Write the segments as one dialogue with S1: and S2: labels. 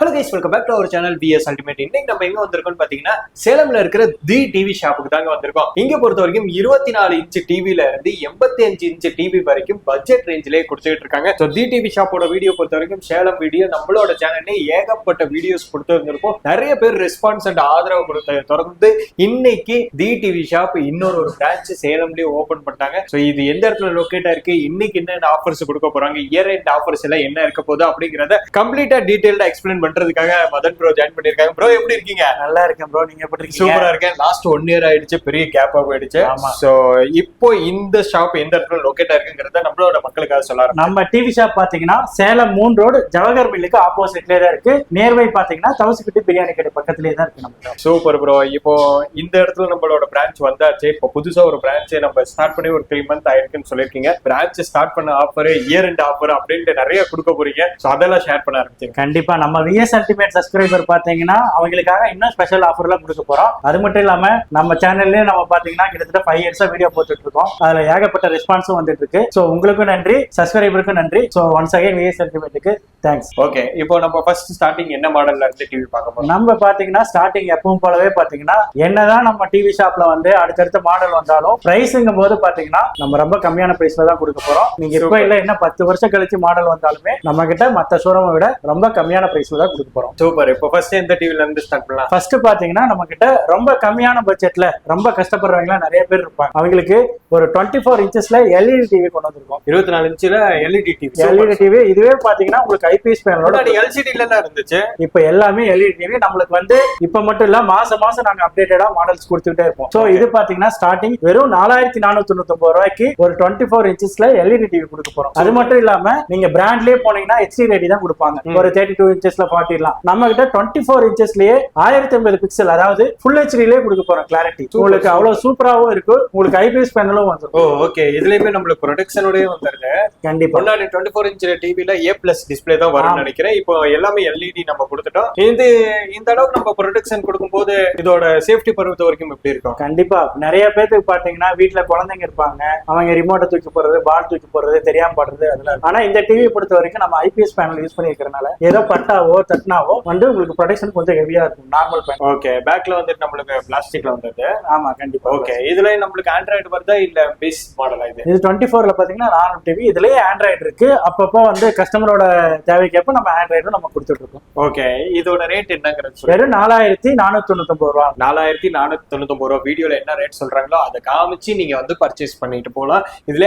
S1: Hello guys welcome back to our channel BS ultimate இன்னைக்கு நம்ம எங்க வந்திருக்கோம்னு பாத்தீங்கன்னா சேலம்ல இருக்கிற தி டிவி ஷாப்புக்கு தாங்க வந்திருக்கோம். இங்க பொறுத்த வரைக்கும் இருபத்தி நாலு இன்ச் டிவில இருந்து எண்பத்தி அஞ்சு இன்ச் டிவி வரைக்கும் பட்ஜெட் ரேஞ்சிலே கொடுத்துட்டு இருக்காங்க. ஸோ தி டிவி ஷாப்போட வீடியோ பொறுத்த வரைக்கும் சேலம் வீடியோ நம்மளோட சேனல்லே ஏகப்பட்ட வீடியோஸ் கொடுத்து வந்திருக்கோம் நிறைய பேர் ரெஸ்பான்ஸ் அண்ட் ஆதரவு கொடுத்த தொடர்ந்து இன்னைக்கு தி டிவி ஷாப் இன்னொரு ஒரு பிரான்ச் சேலம்லயே ஓபன் பண்ணிட்டாங்க. ஸோ இது எந்த இடத்துல லொக்கேட்டா இருக்கு இன்னைக்கு என்னென்ன ஆஃபர்ஸ் கொடுக்க போறாங்க? இயர் எண்ட் ஆஃபர்ஸ் எல்லாம் என்ன இருக்க போகுது அப்படிங்கறத கம்ப்ளீட்டா டீட்டெயில்டா எக்ஸ்பிளைன் பண்றதுக்காக மதன் ப்ரோ ஜாயின் பண்ணிருக்காங்க ப்ரோ எப்படி இருக்கீங்க?
S2: நல்லா இருக்கேன் ப்ரோ நீங்க எப்படி இருக்கீங்க?
S1: சூப்பரா இருக்கேன். லாஸ்ட் ஒன் இயர் ஆயிடுச்சு. பெரிய கேப்பா போயிடுச்சு.
S2: ஆமா.
S1: சோ இப்போ இந்த ஷாப் எந்த இடத்துல லொக்கேட்டா இருக்குங்கிறத நம்மளோட மக்களுக்காக சொல்ல
S2: நம்ம டிவி ஷாப் பாத்தீங்கன்னா சேலம் மூன் ரோடு ஜவஹர் மில்லுக்கு ஆப்போசிட்லயே தான் இருக்கு. நேர்வை பாத்தீங்கன்னா தவசிக்குட்டி பிரியாணி கடை பக்கத்துலயே தான் இருக்கு நம்ம.
S1: சூப்பர் ப்ரோ இப்போ இந்த இடத்துல நம்மளோட பிரான்ச் வந்தாச்சு. இப்போ புதுசா ஒரு பிரான்ச் நம்ம ஸ்டார்ட் பண்ணி ஒரு த்ரீ மந்த் ஆயிருக்குன்னு சொல்லிருக்கீங்க பிரான்ச் ஸ்டார்ட் பண்ண ஆஃபர் இயர் எண்ட் ஆஃபர் அப்படின்ட்டு நிறைய கொடுக்க போறீங்க. அதெல்லாம் ஷேர் பண்ண ஆரம்பிச்சிங்க
S2: கண்டிப்பா. நம்ம விஎஸ் அல்டிமேட் சப்ஸ்கிரைபர் பாத்தீங்கன்னா அவங்களுக்காக இன்னும் ஸ்பெஷல் ஆஃபர்லாம் கொடுக்க போறோம். அது மட்டும் இல்லாம நம்ம சேனல்லயே நம்ம பாத்தீங்கன்னா கிட்டத்தட்ட ஃபைவ் இயர்ஸா வீடியோ போட்டுட்டு இருக்கோம். அதுல ஏகப்பட்ட ரெஸ்பான்ஸும் வந்துட்டு இருக்கு. சோ உங்களுக்கும் நன்றி சப்ஸ்கிரைபருக்கும் நன்றி. சோ ஒன்ஸ் அகைன் விஎஸ் அல்டிமேட்டுக்கு தேங்க்ஸ்
S1: ஓகே இப்போ நம்ம ஃபர்ஸ்ட் ஸ்டார்டிங் என்ன மாடல்ல இருந்து டிவி பார்க்க போறோம்?
S2: நம்ம பாத்தீங்கன்னா ஸ்டார்டிங் எப்பவும் போலவே பாத்தீங்கன்னா என்னதான் நம்ம டிவி ஷாப்ல வந்து அடுத்தடுத்த மாடல் வந்தாலும் பிரைஸுங்கும் போது பாத்தீங்கன்னா நம்ம ரொம்ப கம்மியான பிரைஸ்ல தான் கொடுக்க போறோம். நீங்க இப்ப. இல்ல என்ன பத்து வருஷம் கழிச்சு மாடல் வந்தாலுமே நம்ம கிட்ட மத்த ஷோரூமை விட ரொம்ப கம்மியான பிரைஸ்ல தான் கொடுக்க போறோம்.
S1: சூப்பர். இப்போ ஃபர்ஸ்ட் எந்த டிவில இருந்து ஸ்டார்ட் பண்ணலாம்.
S2: ஃபர்ஸ்ட் பாத்தீங்கன்னா நம்ம கிட்ட ரொம்ப கம்மியான பட்ஜெட்ல ரொம்ப கஷ்டப்படுறவங்க நிறைய பேர் இருப்பாங்க. அவங்களுக்கு ஒரு டுவெண்ட்டி ஃபோர் இன்ச்சஸ்ல எல்இடி டிவி கொண்டு வந்திருக்கோம்.
S1: இருபத்தி நாலு இன்ச்சுல எல்இடி டிவி
S2: எல்இடி டிவி இதுவே பாத்தீங்கன்னா உங்களுக்கு ஐபிஎஸ் பேனலோட
S1: முன்னாடி எல்சிடி இல்ல இருந்துச்சு?
S2: இப்ப எல்லாமே எல்இடி டிவி நம்மளுக்கு வந்து இப்ப மட்டும் இல்ல மாசம் மாசம் நாங்க அப்டேட்டடா மாடல்ஸ் கொடுத்துக்கிட்டே இருப்போம். சோ இது பாத்தீங்கன்னா ஸ்டார்டிங் வெறும் நாலாயிரத்தி நானூத்தி தொண்ணூத்தி ரூபாய்க்கு ஒரு டுவெண்ட்டி ஃபோர் இன்ச்சஸ்ல எல்இடி டிவி கொடுக்க போறோம். அது மட்டும் இல்லாம நீங்க பிராண்ட்லயே போனீங்கன்னா ஹெச்டி ரெடி தான் கொடுப்பாங்க. ஒரு தேர்ட்டி டூ இன்ச்சஸ்ல பாட்டிடலாம் நம்ம கிட்ட டுவெண்ட்டி ஃபோர் இன்ச்சஸ்லயே ஆயிரத்தி ஐம்பது பிக்சல் அதாவது ஃபுல் ஹெச்டிலே கொடுக்க போறோம் கிளாரிட்டி உங்களுக்கு அவ்வளவு சூப்பராவும் இருக்கு. உங்களுக்கு ஐபிஎஸ் பேனலும்
S1: ஓ
S2: வந்துரும்.
S1: ஓகே இதுலயுமே நம்மளுக்கு ப்ரொடக்ஷனோடய வந்துருது
S2: கண்டிப்பா.
S1: முன்னாடி டுவெண்ட்டி ஃபோர் இன்ச் டிவில ஏ பிளஸ் டிஸ்பிளே தான் வரும்னு. நினைக்கிறேன். இப்போ எல்லாமே எல்இடி நம்ம கொடுத்துட்டோம். இது இந்த அளவுக்கு நம்ம ப்ரொடக்ஷன் கொடுக்கும்போது இதோட சேஃப்டி பொறுத்த வரைக்கும் எப்படி இருக்கும்?
S2: கண்டிப்பா. நிறைய பேத்துக்கு பாத்தீங்கன்னா வீட்ல குழந்தைங்க இருப்பாங்க. அவங்க ரிமோட்டை தூக்கி போடுறது பால் தூக்கி போடுறது தெரியாம படுறது அதெல்லாம் ஆனா இந்த டிவி பொறுத்த வரைக்கும் நம்ம ஐபிஎஸ் பேனல் யூஸ் பண்ணிருக்கிறனால ஏதோ பட்டாவோ தட்டினாவோ வந்து உங்களுக்கு ப்ரொடெக்ஷன் கொஞ்சம் ஹெவியா இருக்கும். நார்மல் பேனல்
S1: ஓகே பேக்ல வந்துட்டு நம்மளுக்கு பிளாஸ்டிக்ல வந்தது
S2: ஆமா கண்டிப்பா.
S1: ஓகே இதுல நம்மளுக்கு ஆண்ட்ராய்டு வருதா இல்ல பேஸ் மாடலா இது?
S2: இது டுவெண்ட்டி ஃபோர்ல பாத்தீங்கன்னா நார்மல் டிவி இதுலயே ஆண்ட்ராய்டு இருக்கு. அப்பப்போ வந்து கஸ்டமரோட தேவைக்கேற்ப நம்ம ஆண்ட்ராய்டும் நம்ம கொடுத்துட்டு இருக்கோம்.
S1: ஓகே இதோட ரேட் என்னங்கிறது
S2: வெறும் நாலாயிரத்தி நானூத்தி தொண்ணூத்தி ரூபா.
S1: நாலாயிரத்தி நானூத்தி தொண்ணூத்தி ரூபா வீடியோல என்ன ரேட் சொல்றாங்களோ அதை காமிச்சு நீங்க வந்து பர்ச்சேஸ் பண்ணிட்டு போகலாம். இதுல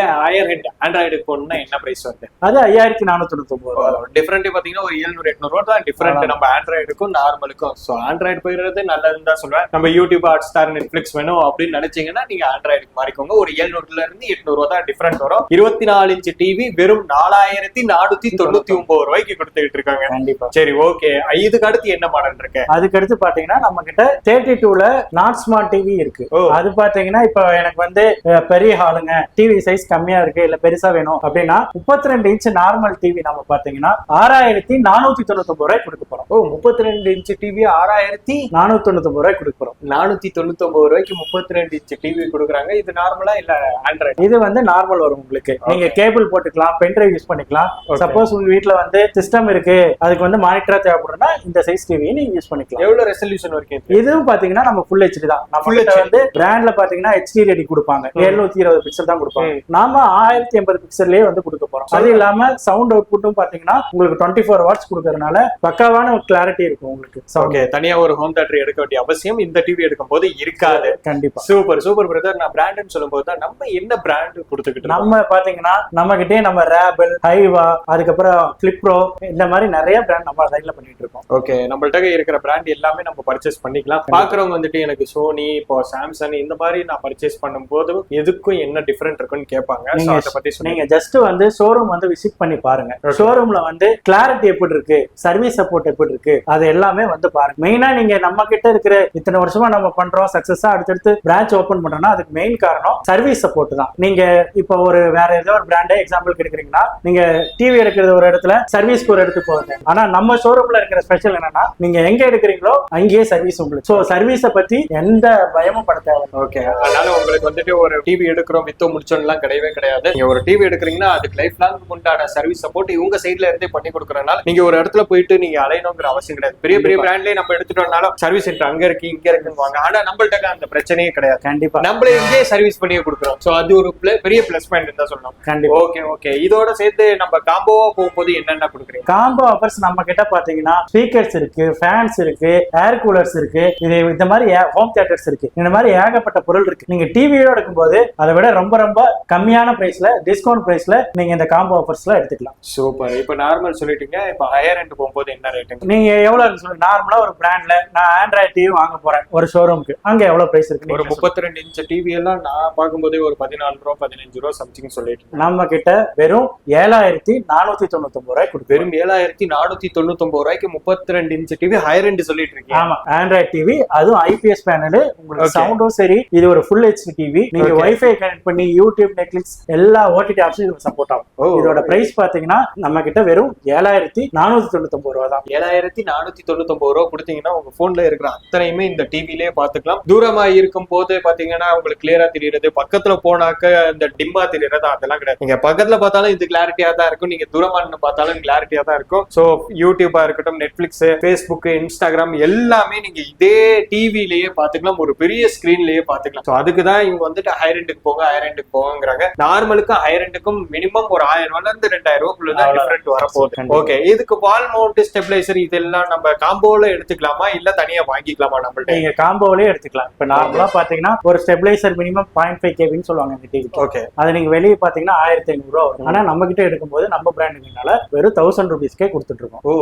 S1: ஹெட் ஆண்ட்ராய்டு போனா என்ன பிரைஸ் வருது?
S2: அது ஐயாயிரத்தி நானூத்தி தொண்ணூத்தி ரூபா
S1: டிஃபரெண்ட் பாத்தீங்கன்னா ஒரு எழுநூறு எட்நூறு ரூபா தான் டிஃபரெண்ட். நம்ம ஆண்ட்ராய்டுக்கும் நார்மலுக்கும் ஸோ ஆண்ட்ராய்டு போயிடுறது நல்லதுன்னு தான் சொல்லுவேன் நம்ம யூடியூப் ஹாட் ஸ்டார் நெட்ஃபிளிக்ஸ் வேணும் அப்படின்னு நினைச்சீங்கன்னா நீங்க ஆண்ட்ராய்டுக்கு மாறிக்கோங்க. ஒரு எழுநூறுல இருந்து எட்நூறு ரூபா தான் டிஃபரெண்ட் வரும். இருபத்தி நாலு இன்ச் டிவி வெறும் நாலாயிரத்தி நானூத்தி தொண்ணூத்தி ஒன்பது ரூபாய்க்கு கொடுத்துட்டு இருக்காங்க.
S2: கண்டிப்பா.
S1: சரி ஓகே இதுக்கு அடுத்து என்ன மாடல் இருக்கு?
S2: அதுக்கு அடுத்து பாத்தீங்கன்னா நம்ம கிட்ட தேர்ட்டி டூல நாட் ஸ்மார்ட் டிவி இருக்கு. அது பாத்தீங்கன்னா இப்போ எனக்கு வந்து பெரிய ஹாலுங்க டிவி சைஸ் கம்மியா இருக்கு இல்ல பெருசா வேணும் அப்படின்னா முப்பத்தி ரெண்டு இன்ச் நார்மல் டிவி நம்ம பாத்தீங்கன்னா ஆறாயிரத்தி நானூத்தி தொண்ணூத்தி ஒன்பது ரூபாய் கொடுக்க போறோம்.
S1: ஓ முப்பத்தி ரெண்டு இன்ச் டிவி ஆறாயிரத்தி
S2: நானூத்தி தொண்ணூத்தி ரூபாய் கொடுக்க போறோம்
S1: நானூத்தி தொண்ணூத்தி ஒன்பது ரூபாய்க்கு முப்பத்தி ரெண்டு இன்ச் டிவி கொடுக்குறாங்க. இது நார்மலா இல்ல ஆண்ட்ராய்டு
S2: இது வந்து நார்மல் வரும் உங்களுக்கு. நீங்க கேபிள் போட்டுக்கலாம் பென்ட்ரைவ் யூஸ் பண்ணிக்கலாம். சப்போஸ் உங்க வீட்ல வந்து சிஸ்டம் இருக்கு. அதுக்கு வந்து மானிட்டரா தேவைப்படும்னா இந்த சைஸ் டிவி நீங்க யூஸ் பண்ணிக்கலாம்.
S1: எவ்வளவு ரெசல்யூஷன் வரைக்கும்?
S2: இதுவும் பாத்தீங்கன்னா நம்ம ஃபுல் ஹெச்டி தான். நம்ம. வந்து பிராண்ட்ல பாத்தீங்கன்னா ஹெச்டி ரெடி கொடுப்பாங்க.
S1: ம்.
S2: எழுநூத்தி இருபது பிக்சல் தான் கொடுப்பாங்க.
S1: ம்.
S2: நாம ஆயிரத்தி எண்பது பிக்சல்லே வந்து கொடுக்க போறோம். அது இல்லாம சவுண்ட் அவுட்புட்டும் பாத்தீங்கன்னா உங்களுக்கு டுவெண்ட்டி ஃபோர் வாட்ஸ் கொடுக்கறதுனால பக்காவான ஒரு கிளாரிட்டி இருக்கும் உங்களுக்கு.
S1: ஓகே தனியா ஒரு ஹோம் தேட்டர் எடுக்க வேண்டிய அவசியம் இந்த டிவி எடுக்கும் போது இருக்காது.
S2: கண்டிப்பா.
S1: சூப்பர் சூப்பர் பிரதர் நான் பிராண்ட்னு சொல்லும்போது தான் நம்ம என்ன பிராண்ட் கொடுத்துக்கிட்டு?
S2: நம்ம பாத்தீங்கன்னா நம்ம கிட்டே நம்ம ரேபிள் ஹைவா அதுக்கப்புறம் பிளிப்ரோ இந்த மாதிரி நிறைய பிராண்ட் நம்ம சைட்ல பண்ணிட்டு இருக்கோம்.
S1: ஓகே நம்மள்ட்ட இருக்கிற பிராண்ட் எல்லாமே நம்ம பர்ச்சேஸ் பண்ணிக்கலாம். பாக்குறவங்க வந்துட்டு எனக்கு சோனி இப்போ சாம்சங் இந்த மாதிரி நான் பர்ச்சேஸ் பண்ணும்போது எதுக்கும் என்ன டிஃபரெண்ட் இருக்குன்னு கேட்பாங்க. அதை பத்தி
S2: நீங்க ஜஸ்ட் வந்து ஷோரூம் வந்து விசிட் பண்ணி பாருங்க. ஷோரூம்ல வந்து கிளாரிட்டி எப்படி இருக்கு? சர்வீஸ் சப்போர்ட் எப்படி இருக்கு? அது எல்லாமே வந்து பாருங்க. மெயினா நீங்க நம்ம கிட்ட இருக்கிற இத்தனை வருஷமா நம்ம பண்றோம் சக்சஸா அடுத்தடுத்து பிரான்ச் ஓபன் பண்றோம்னா அதுக்கு மெயின் காரணம் சர்வீஸ் சப்போர்ட் தான். நீங்க இப்போ ஒரு வேற ஏதோ ஒரு பிராண்டே எக்ஸாம்பிள் எடுக்கிறீங்கன்னா நீங்க டிவி எடுக்கிறது ஒரு இடத்துல சர்வீஸ்க்கு ஒரு இடத்துக்கு போகுது ஆனா நம்ம ஷோரூம்ல இருக்கிற ஸ்பெஷல் என்னன்னா நீங்க எங்க எடுக்கிறீங்களோ அங்கேயே சர்வீஸ் உங்களுக்கு. ஸோ சர்வீஸை பத்தி எந்த பயமும் பட தேவை
S1: ஓகே அதனால உங்களுக்கு வந்துட்டு ஒரு டிவி எடுக்கிறோம் வித்தோ முடிச்சோம்லாம் கிடையவே கிடையாது. நீங்க ஒரு டிவி எடுக்கிறீங்கன்னா அதுக்கு லைஃப் லாங் உண்டான சர்வீஸ் சப்போர்ட் இவங்க சைட்ல இருந்தே பண்ணி கொடுக்குறதுனால நீங்க ஒரு இடத்துல போயிட்டு நீங்க அலையணுங்கிற அவசியம் கிடையாது. பெரிய பெரிய. பிராண்ட்லயே நம்ம எடுத்துட்டோம்னாலும் சர்வீஸ் சென்டர் அங்க இருக்கு இங்க இருக்குன்னு வாங்க ஆனா நம்மள்ட்ட அந்த பிரச்சனையே கிடையாது.
S2: கண்டிப்பா.
S1: நம்மளே இங்கே சர்வீஸ் பண்ணியே கொடுக்குறோம். சோ அது ஒரு பெரிய பிளஸ் பாயிண்ட் தான் சொல்லணும்.
S2: கண்டிப்பா.
S1: ஓகே ஓகே இதோட சேர்த்து நம்ம காம்போவா போகும்போது என்னென்ன கொடுக்குறீங்க?
S2: காம்போ ஆஃபர்ஸ் நம்ம கிட்ட பாத்தீங்கன்னா ஸ்பீக்கர்ஸ் இருக்கு ஃபேன்ஸ் இருக்கு ஏர் கூலர்ஸ் இருக்கு. இது இந்த மாதிரி ஹோம் தியேட்டர்ஸ் இருக்கு. இந்த மாதிரி ஏகப்பட்ட பொருள் இருக்கு. நீங்க டிவியோட எடுக்கும்போது அதை விட ரொம்ப ரொம்ப கம்மியான பிரைஸ்ல டிஸ்கவுண்ட் பிரைஸ்ல நீங்க இந்த காம்போ ஆஃபர்ஸ்ல எடுத்துக்கலாம்.
S1: சூப்பர் இப்போ நார்மல் சொல்லிட்டீங்க. இப்போ ஹையர் எண்ட் போகும்போது என்ன ரேட்டுங்க
S2: நீங்க எவ்வளவு சொல்லு நார்மலா ஒரு பிராண்ட்ல நான் ஆண்ட்ராய்ட் டிவி வாங்க போறேன். ஒரு ஷோரூம்க்கு அங்க எவ்வளவு பிரைஸ் இருக்கு?
S1: ஒரு
S2: சொல்லுங்க.
S1: முப்பத்தி ரெண்டு இன்ச் டிவி எல்லாம் நான் பார்க்கும்போதே ஒரு பதினாலு ரூபா பதினஞ்சு ரூபா சம்திங் சொல்லிட்டு.
S2: நம்ம கிட்ட வெறும் ஏழாயிரத்தி நானூத்தி தொண்ணூத்தி ஒன்பது ரூபாய் கொடுப்பேன்
S1: வெறும் ஏழாயிரத்தி நானூத்தி தொண்ணூத்தி ரூபாய்க்கு முப்பத்தி ரெண்டு இன்ச் டிவி ஹையர் எண்ட் சொல்லிட்டு இருக்கீங்க.
S2: ஆமா. ஆண்ட்ராய்ட் டிவி அதுவும் ஐபிஎஸ் பேனல் உங்களுக்கு. சவுண்டும் சரி இது ஒரு ஃபுல் ஹெச்டி டிவி நீங்க. வைஃபை கனெக்ட் பண்ணி யூடியூப் நெட்ஃபிளிக்ஸ் எல்லா ஓடிடி ஆப்ஸும் இதுல சப்போர்ட் ஆகும். இதோட பிரைஸ் பாத்தீங்கன்னா நம்ம கிட்ட வெறும் ஏழாயிரத்தி நானூத்தி தொண்ணூத்தி ஒன்பது ரூபா தான்
S1: ஏழாயிரத்தி நானூத்தி தொண்ணூத்தி ரூபா கொடுத்தீங்கன்னா உங்க போன்ல இருக்கிற அத்தனையுமே இந்த டிவிலே பாத்துக்கலாம் தூரமா இருக்கும் போது பாத்தீங்கன்னா உங்களுக்கு கிளியரா தெரியுறது பக்கத்துல போனாக்க இந்த டிம்மா தெரியறது அதெல்லாம் கிடையாது. நீங்க பக்கத்துல பார்த்தாலும் இது கிளாரிட்டியா தான் இருக்கும். நீங்க தூரமா பார்த்தாலும் கிளாரிட்டியா தான் இருக்கும். சோ யூடியூபா இருக்கட்டும் நெட்ஃபிளிக்ஸ் ஃபேஸ்புக் இன்ஸ்டாகிராம் எல்லாமே நீங்க இதே டிவிலேயே பாத்துக்கலாம் ஒரு பெரிய ஸ்கிரீன்லயே பாத்துக்கலாம் சோ அதுக்கு தான் இவங்க வந்துட்டு ஹைரண்டுக்கு போங்க ஹைரண்டுக்கு போங்கிறாங்க நார்மலுக்கும் ஹைரண்டுக்கும் மினிமம் ஒரு ஆயிரம் ரூபாய்ல இருந்து ரெண்டாயிரம் ரூபாய்க்குள்ள. டிஃபரெண்ட் வரப்போகுது.
S2: கண்டிப்பா.
S1: ஓகே இதுக்கு வால் மவுண்ட் ஸ்டெபிளைசர் இதெல்லாம் நம்ம காம்போல எடுத்துக்கலாமா? இல்ல தனியா வாங்கிக்கலாமா நம்மள்ட்ட?
S2: நீங்க காம்போவிலே எடுத்துக்கலாம். இப்ப நார்மலா பாத்தீங்கன்னா ஒரு ஸ்டெபிளைசர் மினிமம் பாயிண்ட் ஃபைவ் கேபின்னு சொல்லுவாங்க இந்த டிவி
S1: ஓகே
S2: அது நீங்க வெளியே பாத்தீங்கன்னா ஆயிரத்தி ஐநூறு ரூபா வரும். ஆனா நம்ம கிட்ட எடுக்கும்போது நம்ம பிராண்டுனால வெறும் தௌசண்ட் ருபீஸ்க்கே கொடுத்துட்டு இருக்கோம்.
S1: ஓ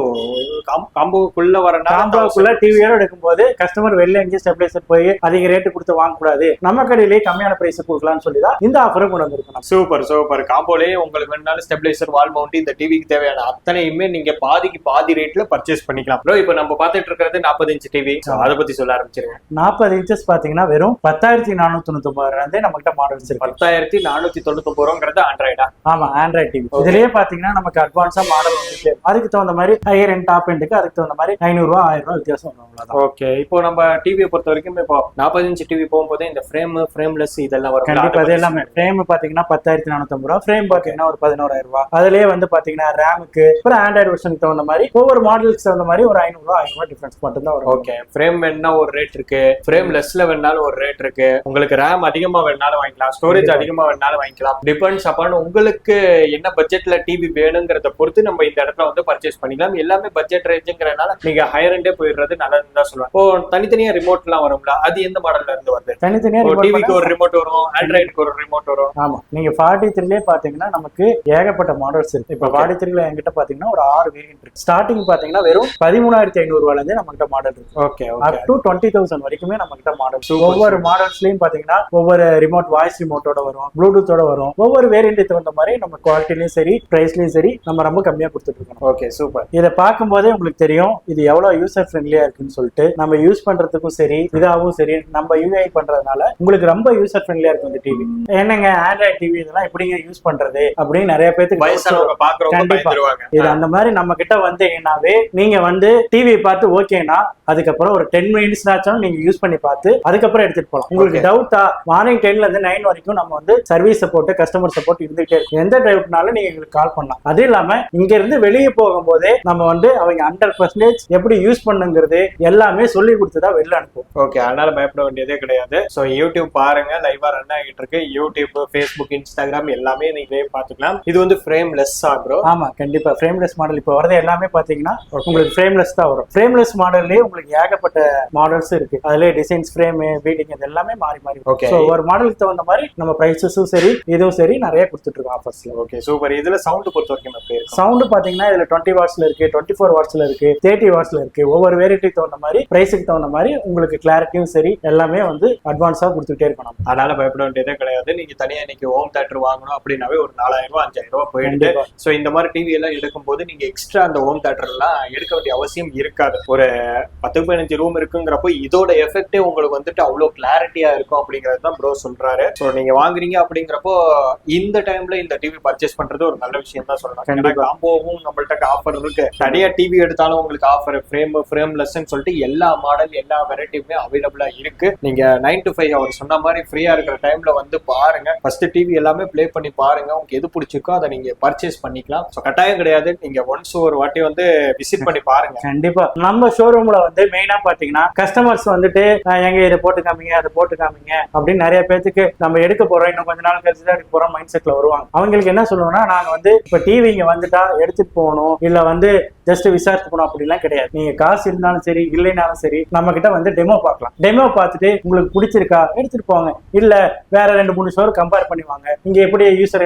S1: காம்போக்குள்ள வரனா
S2: காம்போக்குள்ள டிவியோட எடுக்கும்போது கஸ்டமர் வெளில எங்கேயும் ஸ்டெபிளைசர் போய் அதிக ரேட்டு கொடுத்து வாங்கக்கூடாது. நம்ம கடையிலேயே கம்மியான பிரைஸ் கொடுக்கலாம்னு சொல்லி தான் இந்த ஆஃபரை கொண்டு வந்திருக்கோம்.
S1: Super super. காம்போலே உங்களுக்கு வேணாலும் ஸ்டெபிளைசர் வால் மவுண்ட் இந்த டிவிக்கு தேவையான அத்தனையுமே நீங்க பாதிக்கு பாதி ரேட்ல பர்ச்சேஸ் பண்ணிக்கலாம். ப்ரோ இப்போ நம்ம பார்த்துட்டு இருக்கிறது நாற்பது இன்ச் டிவி அதை பத்தி சொல்ல ஆரம்பிச்சிருங்க.
S2: நாற்பது இன்ச்சஸ் பாத்தீங்கன்னா வெறும் பத்தாயிரத்தி நானூத்தி தொண்ணூத்தி ரூபாய் நம்ம கிட்ட மாடல்ஸ் இருக்கு
S1: பத்தாயிரத்தி நானூத்தி தொண்ணூத்தி ரூபாங்கிறது ஆண்ட்ராய்டா
S2: ஆமா ஆண்ட்ராய்ட் டிவி இதுலயே பாத்தீங்கன்னா நமக்கு அட்வான்ஸா மாடல் வந்துட்டு அதுக்கு தகுந்த மாதிரி ஹையர் எண்ட் டாப் எண்டுக்கு அதுக்கு தகுந்த மாதிரி ஐநூறு ரூபா ஆயிரம் ரூபாய் வித்தியாசம்
S1: ஓகே இப்போ நம்ம டிவியை பொறுத்த வரைக்கும் இப்போ நாற்பது இன்ச் டிவி போகும்போது இந்த ஃப்ரேம் ஃப்ரேம்லெஸ் இதெல்லாம் வரும்
S2: கண்டிப்பா அது எல்லாமே. ஃப்ரேம் பாத்தீங்கன்னா பத்தாயிரத்தி நானூத்தி ரூபா ஃப்ரேம் பாத்தீங்கன்னா ஒரு பதினோராயிரம் ரூபாய் அதுலயே வந்து பாத்தீங்கன்னா ரேமுக்கு அப்புறம் ஆண்ட்ராய்டு வெர்ஷனுக்கு தகுந்த மாதிரி ஒவ்வொரு மாடலுக்கு தகுந்த மாதிரி ஒரு ஐநூறு ரூபாய் ஆயிரம் டிஃபரன்ஸ் மட்டும் தான் வரும்.
S1: ஓகே ஃப்ரேம் வேணா ஒரு ரேட் இருக்கு. ஃப்ரேம் லெஸ்ல வேணாலும் ஒரு ரேட் இருக்கு. உங்களுக்கு ரேம் அதிகமா வேணாலும் வாங்கிக்கலாம். ஸ்டோரேஜ். அதிகமா வேணாலும் வாங்கிக்கலாம். டிபெண்ட்ஸ் அப்பான் உங்களுக்கு என்ன பட்ஜெட்ல டிவி வேணுங்கிறத பொறுத்து நம்ம இந்த இடத்துல வந்து பர்ச்சேஸ் பண்ணிக்கலாம். எல்லாமே பட்ஜெட் ரேஞ்சுங்கிறனால நீங்க ஹையர் எண்டே போயிடுறது நல்லதுன்னு தான் சொல்லுவேன் இப்போ தனித்தனியா ரிமோட் எல்லாம் வரும்ல அது எந்த மாடல்ல இருந்து வருது?
S2: தனித்தனியா
S1: டிவிக்கு ஒரு ரிமோட் வரும் ஆண்ட்ராய்டுக்கு ஒரு ரிமோட் வரும்.
S2: ஆமா. நீங்க ஃபார்ட்டி த்ரீலயே பாத்தீங்கன்னா நமக்கு ஏகப்பட்ட மாடல்ஸ் இருக்கு. இப்ப. ஃபார்ட்டி த்ரீல என்கிட்ட பாத்தீங்கன்னா ஒரு ஆறு வேரியன்ட் இருக்கு. ஸ்டார்டிங் பாத்தீங்கன்னா வெறும் பதிமூணாயிரத்தி ஐநூறு ரூபாயில இருந்து நம்ம கிட்ட மாடல் இருக்கு
S1: okay
S2: up to twenty thousand வரைக்குமே நம்ம கிட்ட மாடல் ஒவ்வொரு மாடல்ஸ்லயும் பாத்தீங்கன்னா ஒவ்வொரு ரிமோட் வாய்ஸ் ரிமோட்டோட வரும் ப்ளூடூத்தோட வரும். ஒவ்வொரு வேரியன்ட் தகுந்த மாதிரி நம்ம குவாலிட்டிலயும் சரி பிரைஸ்லயும் சரி நம்ம ரொம்ப கம்மியா கொடுத்துட்டு இருக்கோம்.
S1: ஓகே சூப்பர்
S2: இதை பார்க்கும்போதே உங்களுக்கு தெரியும் இது எவ்வளவு யூசர் ஃப்ரெண்ட்லியா இருக்குன்னு சொல்லிட்டு நம்ம யூஸ் பண்றதுக்கும் சரி இதாகவும் சரி நம்ம யூஐ பண்றதுனால உங்களுக்கு ரொம்ப யூசர் ஃப்ரெண்ட்லியா இருக்கும் இந்த டிவி என்னங்க ஆண்ட்ராய்ட் டிவி இதெல்லாம் எப்படிங்க யூஸ் பண்றது அப்படின்னு நிறைய பேருக்கு இது அந்த மாதிரி நம்ம கிட்ட வந்தீங்கன்னாவே நீங்க வந்து டிவி பார்த்து ஓகேனா அதுக்கப்புறம் ஒரு டென் மினிட்ஸ் நீங்க யூஸ் பண்ணி பார்த்து அதுக்கப்புறம் எடுத்துட்டு போகலாம் உங்களுக்கு. டவுட்டா மார்னிங் டென்ல இருந்து நைன் வரைக்கும் நம்ம வந்து சர்வீஸ் சப்போர்ட் கஸ்டமர் சப்போர்ட் இருந்துகிட்டே இருக்கு எந்த டவுட்னாலும் நீங்க எங்களுக்கு கால் பண்ணலாம். அது இல்லாம இங்க இருந்து வெளியே போகும்போதே நம்ம வந்து அவங்க ஹண்ட்ரட் பர்சன்டேஜ் எப்படி யூஸ் பண்ணுங்கிறது எல்லாமே சொல்லி கொடுத்துதான் வெளில அனுப்புவோம்.
S1: ஓகே அதனால பயப்பட வேண்டியதே கிடையாது. ஸோ யூடியூப் பாருங்க லைவா ரன் ஆகிட்டு இருக்கு. யூடியூப் ஃபேஸ்புக் இன்ஸ்டாகிராம் எல்லாமே நீங்களே பார்த்துக்கலாம். இது வந்து ஃப்ரேம் லெஸ் ஆகும்
S2: ஆமா கண்டிப்பா. ஃப்ரேம்லெஸ் மாடல் இப்போ வரது எல்லாமே பாத்தீங்கன்னா உங்களுக்கு ஃப்ரேம்லெஸ் தான் வரும். ஃப்ரேம்லெஸ் மாடல்லே உங்களுக்கு ஏகப்பட்ட மாடல்ஸ் இருக்கு. அதுல டிசைன்ஸ் ஃப்ரேம் பீடிங் இது எல்லாமே மாறி மாறி. ஸோ ஒரு மாடலுக்கு தகுந்த மாதிரி நம்ம பிரைசஸும் சரி இதுவும் சரி நிறைய கொடுத்துட்டு இருக்கோம் ஆஃபர்ஸ்ல
S1: ஓகே சூப்பர் இதுல சவுண்ட் பொறுத்த வரைக்கும் எப்படி
S2: சவுண்ட் பாத்தீங்கன்னா இதுல டுவெண்ட்டி வாட்ஸ்ல இருக்கு டுவெண்ட்டி ஃபோர் வாட்ஸ்ல இருக்கு தேர்ட்டி வாட்ஸ்ல இருக்கு. ஒவ்வொரு வேரியட்டிக்கு தகுந்த மாதிரி பிரைஸுக்கு தகுந்த மாதிரி உங்களுக்கு கிளாரிட்டியும் சரி எல்லாமே வந்து அட்வான்ஸா கொடுத்துட்டே இருக்கணும்.
S1: அதனால பயப்பட வேண்டியதே கிடையாது. நீங்க தனியா இன்னைக்கு ஹோம் தேட்டர் வாங்கணும் அப்படின்னாவே ஒரு நாலாயிரம் ரூபாய் அஞ்சாயிரம் ரூபாய் போயிடுது. ஸோ இந்த மாதிரி டிவி எல்லாம் எடுக்கும்போது நீங்க எக்ஸ்ட்ரா அந்த ஹோம் தேட்டர் எல்லாம் எடுக்க வேண்டிய அவசியம் இருக்காது. ஒரு பத்து பதினஞ்சு ரூம் இருக்குங்கிறப்போ இதோட எஃபெக்டே உங்களுக்கு வந்துட்டு அவ்வளோ கிளாரிட்டியா இருக்கும் அப்படிங்கிறது தான் ப்ரோ சொல்றாரு. ஸோ நீங்க வாங்குறீங்க அப்படிங்கிறப்போ இந்த டைம்ல இந்த டிவி பர்ச்சேஸ் பண்றது ஒரு நல்ல விஷயம் தான் சொல்லலாம். காம்போவும் நம்மள்ட்ட ஆஃபர் இருக்கு. தனியா டிவி எடுத்தாலும் உங்களுக்கு ஆஃபர் ஃப்ரேம் ஃப்ரேம் லெஸ்ன்னு சொல்லிட்டு எல்லா மாடல் எல்லா வெரைட்டியுமே அவைலபிளா இருக்கு. நீங்க நைன் to ஃபைவ் அவர் சொன்ன மாதிரி ஃப்ரீயா இருக்கிற டைம்ல வந்து பாருங்க. ஃபர்ஸ்ட் டிவி எல்லாமே ப்ளே பண்ணி பாருங்க. உங்களுக்கு எது பிடிச்சிருக்கோ அதை நீங்க பர்ச்சேஸ் பண்ணிக்கலாம். ஸோ கட்டாயம் கிடையாது. நீங்க ஒன்ஸ் ஒரு வாட்டி வந்து விசிட் பண்ணி பாருங்க.
S2: கண்டிப்பா. நம்ம ஷோரூம்ல வந்து மெயினா பாத்தீங்கன்னா கஸ்டமர்ஸ் வந்துட்டு எங்க இதை போட்டு காமிங்க அதை போட்டு காமிங்க அப்படின்னு நிறைய பேத்துக்கு நம்ம எடுக்க போறோம். இன்னும் கொஞ்ச நாள் கழிச்சு தான் எடுக்க போறோம் மைண்ட் செட்ல வருவாங்க. அவங்களுக்கு என்ன சொல்லுவோம்னா நாங்க வந்து இப்ப டிவி இங்க வந்துட்டா எடுத்துட்டு போகணும். இல்ல வந்து ஜஸ்ட் விசாரிச்சு போகணும். அப்படிலாம் கிடையாது. நீங்க காசு இருந்தாலும் சரி இல்லைனாலும் சரி நம்ம கிட்ட வந்து டெமோ பார்க்கலாம். டெமோ பார்த்துட்டு உங்களுக்கு பிடிச்சிருக்கா? எடுத்துட்டு போங்க. இல்ல வேற ரெண்டு மூணு ஷோர் கம்பேர் பண்ணுவாங்க இங்க எப்படி யூசர்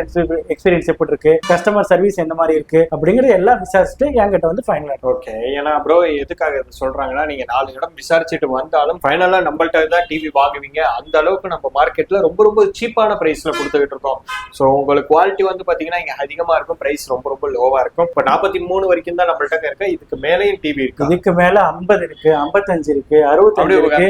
S2: எக்ஸ்பீரியன்ஸ் எப்படி இருக்கு? கஸ்டமர் சர்வீஸ் எந்த மாதிரி இருக்கு? அப்படிங்கறது எல்லாம் விசாரிச்சுட்டு என்கிட்ட வந்து ஃபைனல்
S1: ஓகே ஏன்னா ப்ரோ எதுக்காக இது சொல்றாங்கன்னா நீங்க நாலு இடம் விசாரிச்சுட்டு வந்தாலும் ஃபைனலா நம்மள்ட்ட தான் டிவி வாங்குவீங்க. அந்த அளவுக்கு நம்ம மார்க்கெட்ல ரொம்ப ரொம்ப சீப்பான பிரைஸ்ல கொடுத்துக்கிட்டு இருக்கோம். ஸோ உங்களுக்கு குவாலிட்டி வந்து பாத்தீங்கன்னா இங்க அதிகமா இருக்கும். பிரைஸ் ரொம்ப ரொம்ப லோவா இருக்கும். இப்போ நாற்பத்தி மூணு வரைக்கும் தான் நம்மள்ட்ட இருக்கு. இதுக்கு மேலேயும் டிவி இருக்கு?
S2: இதுக்கு மேல 50 இருக்கு 55 இருக்கு அறுபத்தஞ்சு இருக்கு.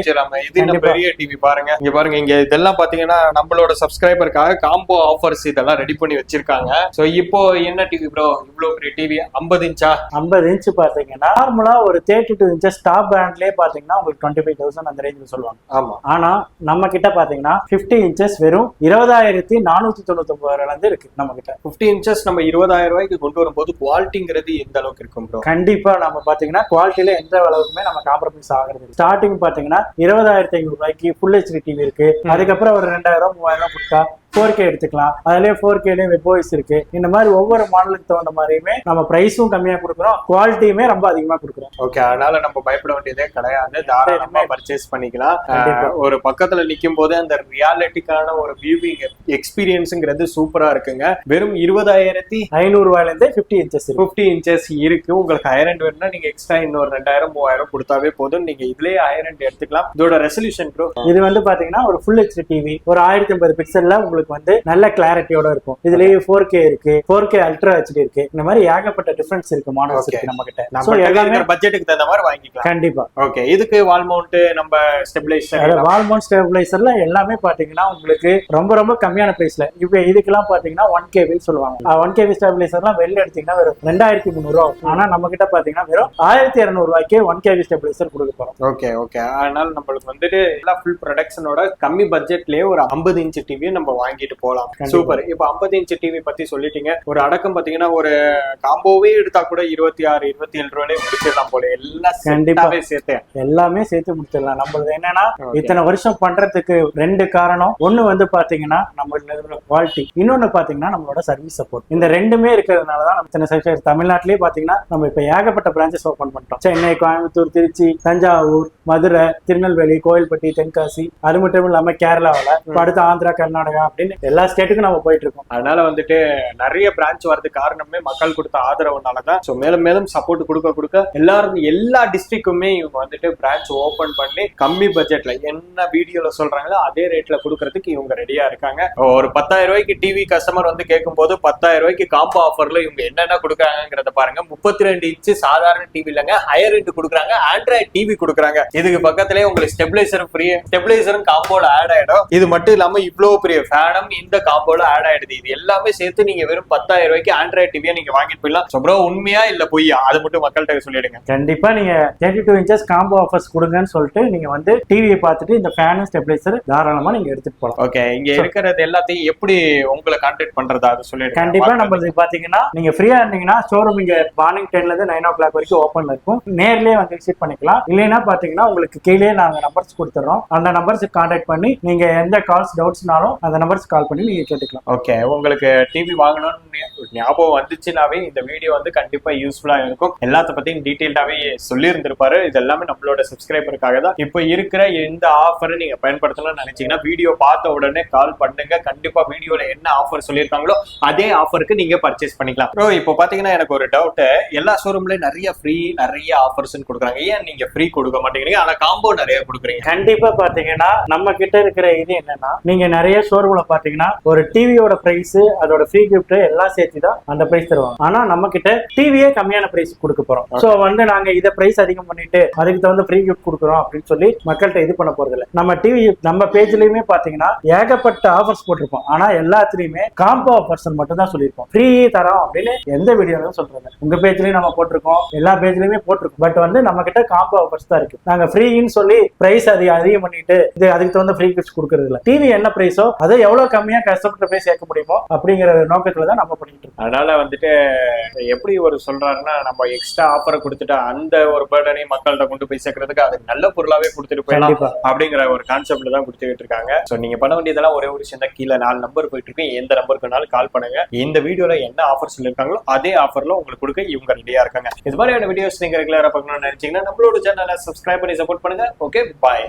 S1: இது இன்னும். பெரிய டிவி பாருங்க. இங்க பாருங்க இங்க இதெல்லாம் பாத்தீங்கன்னா நம்மளோட சப்ஸ்கிரைபருக்காக காம்போ ஆஃபர்ஸ் இதெல்லாம் ரெடி பண்ணி வச்சிருக்காங்க. சோ இப்போ என்ன டிவி ப்ரோ இவ்வளவு பெரிய டிவி 50 இன்ச்சா
S2: 50 இன்ச் பாத்தீங்கன்னா நார்மலா ஒரு தேர்ட்டி டூ இன்ச்சஸ் டாப் பிராண்ட்லயே பாத்தீங்கன்னா உங்களுக்கு டுவெண்ட்டி ஃபைவ் தௌசண்ட் அந்த ரேஞ்சில் சொல்லுவாங்க.
S1: ஆமா.
S2: ஆனா நம்ம கிட்ட பாத்தீங்கன்னா 50 இன்ச்சஸ் வெறும் இருபதாயிரத்தி நானூத்தி தொண்ணூத்தி ஒன்பது ரூபாயில இருக்கு நம்ம கிட்ட
S1: 50 இன்ச்சஸ் நம்ம இருபதாயிரம் ரூபாய்க்கு கொண்டு வரும்போது குவாலிட்டிங்கிறது எந்த அளவுக்கு இருக்கும் ப்ரோ
S2: கண்டிப்பா நம்ம பாத்தீங்கன்னா குவாலிட்டியில எந்த அளவுக்குமே நம்ம காம்ப்ரமைஸ் ஆகுறது ஸ்டார்டிங் பாத்தீங்கன்னா இருபதாயிரத்தி ஐநூறு ரூபாய்க்கு ஃபுல் ஹெச்டி டிவி இருக்கு. அதுக்கப்புறம் ஒரு ரெண்டாயிரம் ரூபாய் மூவாயிரம் ரூபாய் கொடுத்தா ஃபோர் கே எடுத்துக்கலாம். அதுலயே ஃபோர் கேலயே வெப் ஓஎஸ் இருக்கு. இந்த மாதிரி ஒவ்வொரு மாடலுக்கு தகுந்த மாதிரியுமே நம்ம பிரைஸும் கம்மியா கொடுக்குறோம். குவாலிட்டியுமே ரொம்ப அதிகமா கொடுக்குறோம்.
S1: ஓகே அதனால நம்ம பயப்பட வேண்டியதே கிடையாது. தாராளமா பர்ச்சேஸ் பண்ணிக்கலாம். ஒரு பக்கத்துல நிக்கும் போது அந்த ரியாலிட்டிக்கான ஒரு வியூவிங் எக்ஸ்பீரியன்ஸுங்கிறது சூப்பரா இருக்குங்க. வெறும் இருபதாயிரத்தி
S2: ஐநூறு ரூபாயில இருந்து பிப்டி இன்ச்சஸ் இருக்கு.
S1: பிப்டி இன்ச்சஸ் இருக்கு. உங்களுக்கு ஹைரண்ட் வேணும்னா நீங்க எக்ஸ்ட்ரா இன்னொரு ரெண்டாயிரம் மூவாயிரம் கொடுத்தாவே போதும். நீங்க இதுலயே ஹைரண்ட் எடுத்துக்கலாம். இதோட ரெசல்யூஷன் ப்ரோ
S2: இது வந்து பாத்தீங்கன்னா ஒரு ஃபுல் ஹெச்டி டிவி ஒரு ஆயிரத்தி ஐம்பது பிக்சல்ல உங்களுக்கு வந்து நல்ல கிளாரிட்டியோட இருக்கும். இதுலயே ஃபோர் கே இருக்கு. ஃபோர் கே அல்ட்ரா ஹெச்டி இருக்கு. இந்த மாதிரி ஏகப்பட்ட டிஃபரன்ஸ் இருக்கு மாடல்ஸ். இருக்கு நம்ம கிட்ட எல்லாமே
S1: பட்ஜெட்டுக்கு தகுந்த மாதிரி வாங்கிக்கலாம்.
S2: கண்டிப்பா.
S1: ஓகே இதுக்கு வால் மவுண்ட் நம்ம ஸ்டெபிலைசர்
S2: வால்மோன் ஸ்டெபிளைசர்ல எல்லாமே பாத்தீங்கன்னா உங்களுக்கு ரொம்ப ரொம்ப கம்மியான பிரைஸ்ல இப்ப இதுக்கெல்லாம் பாத்தீங்கன்னா ஒன் கேவி சொல்லுவாங்க. ஒன் கேவி ஸ்டெபிளைசர்லாம் வெளில எடுத்தீங்கன்னா வெறும் ரெண்டாயிரத்தி முந்நூறு ரூபா. ஆனா நம்ம கிட்ட பாத்தீங்கன்னா வெறும் ஆயிரத்தி இருநூறு ரூபாய்க்கே ஒன் கேவி ஸ்டெபிளைசர் கொடுக்க போறோம்.
S1: ஓகே ஓகே அதனால நம்மளுக்கு வந்துட்டு எல்லா ஃபுல் ப்ரொடக்ஷனோட கம்மி பட்ஜெட்லயே ஒரு 50 இன்ச் டிவி நம்ம வாங்கிட்டு போலாம்.
S2: கண்டிப்பா.
S1: சூப்பர் இப்போ 50 இன்ச் டிவி பத்தி சொல்லிட்டீங்க. ஒரு அடக்கம் பாத்தீங்கன்னா ஒரு காம்போவே எடுத்தா கூட இருபத்தி ஆறு இருபத்தி ஏழு ரூபாயிலே முடிச்சிடலாம் போல. எல்லாம்
S2: கண்டிப்பா.
S1: செட்டாவே சேர்த்து.
S2: எல்லாமே சேர்த்து முடிச்சிடலாம். நம்மளது என்னன்னா. இத்தனை வருஷம் பண்றதுக்கு ரெண்டு காரணம். ஒண்ணு வந்து பாத்தீங்கன்னா நம்மளோட குவாலிட்டி இன்னொன்னு பாத்தீங்கன்னா நம்மளோட சர்வீஸ் சப்போர்ட் இந்த ரெண்டுமே இருக்கிறதுனால தான் நம்ம இத்தனை sectors- தமிழ்நாட்டிலேயே பாத்தீங்கன்னா நம்ம இப்ப ஏகப்பட்ட பிரான்ச்சஸ் ஓபன் பண்ணிட்டோம். சென்னை கோயம்புத்தூர் திருச்சி தஞ்சாவூர் மதுரை திருநெல்வேலி கோயில்பட்டி தென்காசி. அது மட்டும் இல்லாம கேரளாவில் இப்ப அடுத்து ஆந்திரா கர்நாடகா அப்படின்னு எல்லா ஸ்டேட்டுக்கும் நம்ம போயிட்டு இருக்கோம்
S1: அதனால வந்துட்டு நிறைய பிரான்ச் வரதுக்கு காரணமே மக்கள் கொடுத்த ஆதரவுனால தான் ஸோ மேலும் மேலும் சப்போர்ட் கொடுக்க கொடுக்க எல்லாரும் எல்லா டிஸ்ட்ரிக்ட்டுமே இவங்க வந்துட்டு பிரான்ச் ஓபன் பண்ணி கம்மி பட்ஜெட்ல என்ன வீடியோல சொல்றாங்களோ அதே ரேட்ல கொடுக்கறதுக்கு இவங்க ரெடியா இருக்காங்க. ஒரு பத்தாயிரம் ரூபாய்க்கு டிவி கஸ்டமர் வந்து கேட்கும்போது பத்தாயிரம் ரூபாய்க்கு காம்போ ஆஃபர்ல இவங்க என்னென்ன கொடுக்குறாங்கிறத பாருங்க. முப்பத்தி ரெண்டு இன்ச்சு சாதாரண டிவி இல்லைங்க. ஹையர் ரெண்ட் கொடுக்குறாங்க. ஆண்ட்ராய்ட் டிவி கொடுக்குறாங்க. இதுக்கு பக்கத்திலே உங்களுக்கு ஸ்டெபிளைசர் ஃப்ரீ ஸ்டெபிளைசரும் காம்போல ஆட் ஆயிடும். இது மட்டும் இல்லாம இவ்வளவு பெரிய ஃபேன் ஃபேனும் இந்த காம்போல ஆட் ஆயிடுது. இது எல்லாமே சேர்த்து நீங்க வெறும் பத்தாயிரம் ரூபாய்க்கு ஆண்ட்ராய்ட் டிவியை நீங்க வாங்கிட்டு போயிடலாம். ஸோ ப்ரோ உண்மையா இல்ல பொய்யா? அது மட்டும் மக்கள்கிட்ட சொல்லிடுங்க.
S2: கண்டிப்பா நீங்க thirty two inches combo offers கொடுங்கன்னு சொல்லிட்டு நீங்க வந்து டிவியை பார்த்துட்டு இந்த ஃபேனு ஸ்டெபிளைசர் தாராளமா நீங்க எடுத்துட்டு போகலாம்.
S1: ஓகே இங்க இருக்கிறது எல்லாத்தையும் எப்படி உங்களை கான்டாக்ட் பண்றதா? அதை சொல்லிடுங்க.
S2: கண்டிப்பா நம்மளுக்கு பாத்தீங்கன்னா நீங்க ஃப்ரீயா இருந்தீங்கன்னா ஷோரூம் இங்க மார்னிங் டென்ல இருந்து நைன் ஓ கிளாக் வரைக்கும் ஓப்பன்ல இருக்கும். நேர்லயே வந்து விசிட் பண்ணிக்கலாம். இல்லைன்னா பாத்தீங்கன்னா உங்களுக்கு கீழே நாங்க நம்பர்ஸ் கொடுத்துறோம் அந்த நம்பர்ஸுக்கு கான்டாக்ட் பண்ணி நீங்க எந்த கால்ஸ் டவுட்ஸ்னாலும் அந்த நம்பர்ஸ் கால் பண்ணி நீங்க கேட்டுக்கலாம்.
S1: ஓகே உங்களுக்கு டிவி வாங்கணும்னு ஞாபகம் வந்துச்சுனாவே இந்த வீடியோ வந்து கண்டிப்பா யூஸ்ஃபுல்லா இருக்கும். எல்லாத்த பத்தியும் டீட்டெயில்டாவே சொல்லி இருந்திருப்பாரு இது எல்லாமே நம்மளோட சப்ஸ்கிரைபருக்காக தான். இப்போ இருக்கிற இந்த ஆஃபரை நீங்க பயன்படுத்தணும்னு நினைச்சீங்கன்னா வீடியோ பார்த்த உடனே கால் பண்ணுங்க. கண்டிப்பா வீடியோல என்ன ஆஃபர் சொல்லியிருக்காங்களோ அதே ஆஃபருக்கு நீங்க பர்ச்சேஸ் பண்ணிக்கலாம். ப்ரோ இப்போ பாத்தீங்கன்னா எனக்கு ஒரு டவுட் எல்லா ஷோரூம்லயும் நிறைய ஃப்ரீ நிறைய ஆஃபர்ஸ் கொடுக்குறாங்க. ஏன் நீங்க ஃப்ரீ கொடுக்க மாட்டேங்கிறீங்க? ஆனா காம்போ நிறைய கொடுக்குறீங்க.
S2: கண்டிப்பா பாத்தீங்கன்னா நம்ம கிட்ட இருக்கிற இது என்னன்னா நீங்க நிறைய ஷோரூம்ல பாத்தீங்கன்னா ஒரு டிவியோட பிரைஸ் அதோட ஃப்ரீ கிஃப்ட் எல்லாம் சேர்த்து தான் அந்த பிரைஸ் தருவாங்க. ஆனா நம்ம கிட்ட டிவியே கம்மியான பிரைஸ் கொடுக்க போறோம். சோ வந்து நாங்க இத பிரைஸ் அதிகம் பண்ணிட்டு அதுக்கு தகுந்த ஃப்ரீ கிஃப்ட் கொடுக்குறோம் அப்படின்னு சொல்லி மக்கள்கிட்ட இது பண்ண போறது இல்ல நம்ம டிவி நம்ம பேஜ்லயுமே பாத்தீங்கன்னா ஏகப்பட்ட ஆஃபர்ஸ் போட்டிருப்போம். ஆனா எல்லாத்துலயுமே காம்போ ஆஃபர்ஸ் மட்டும் தான் சொல்லியிருப்போம். ஃப்ரீ தரோம் அப்படின்னு எந்த வீடியோலும் சொல்றாங்க உங்க பேஜ்லயும் நம்ம போட்டிருக்கோம். எல்லா பேஜ்லயுமே போட்டிருக்கோம். பட் வந்து நம்ம கிட்ட காம்போ ஆஃபர்ஸ் தான் இருக்கு. நாங்க ஃப்ரீன்னு சொல்லி பிரைஸ் அதிக அதிகம் பண்ணிட்டு இது அதுக்கு தகுந்த ஃப்ரீ கிஃப்ட் கொடுக்கறது இல்ல. டிவி என்ன பிரைஸோ அதை எவ்வளவு கம்மியா கஸ்டமர்கிட்ட போய் சேர்க்க முடியுமோ அப்படிங்கிற நோக்கத்துல தான் நம்ம பண்ணிட்டு இருக்கோம்.
S1: அதனால வந்துட்டு எப்படி ஒரு சொல்றாருன்னா நம்ம எக்ஸ்ட்ரா ஆஃபரை கொடுத்துட்டு அந்த ஒரு பேர்டனையும் மக்கள்கிட்ட கொண்டு போய் சேர்க்கறதுக்கு அது நல்ல பொருளாவே கொடுத்துட்டு போயிடலாம் அப்படிங்கிற ஒரு கான்செப்ட்ல தான் கொடுத்துட்டு இருக்காங்க. சோ நீங்க பண்ண வேண்டியதெல்லாம் ஒரே ஒரு தான். கீழே நாலு நம்பர் போயிட்டு இருக்கு. எந்த நம்பருக்கு வேணாலும் கால் பண்ணுங்க. இந்த வீடியோல என்ன ஆஃபர் சொல்லிருக்காங்களோ அதே ஆஃபர்ல உங்களுக்கு கொடுக்க இவங்க ரெடியா இருக்காங்க. இது மாதிரியான வீடியோஸ் நீங்க ரெகுலரா பார்க்கணும்னு நினைச்சீங்கன்னா நம்மளோட சேனலை சப்ஸ்கிரைப் பண்ணி சப்போர்ட் பண்ணுங்க. Okay bye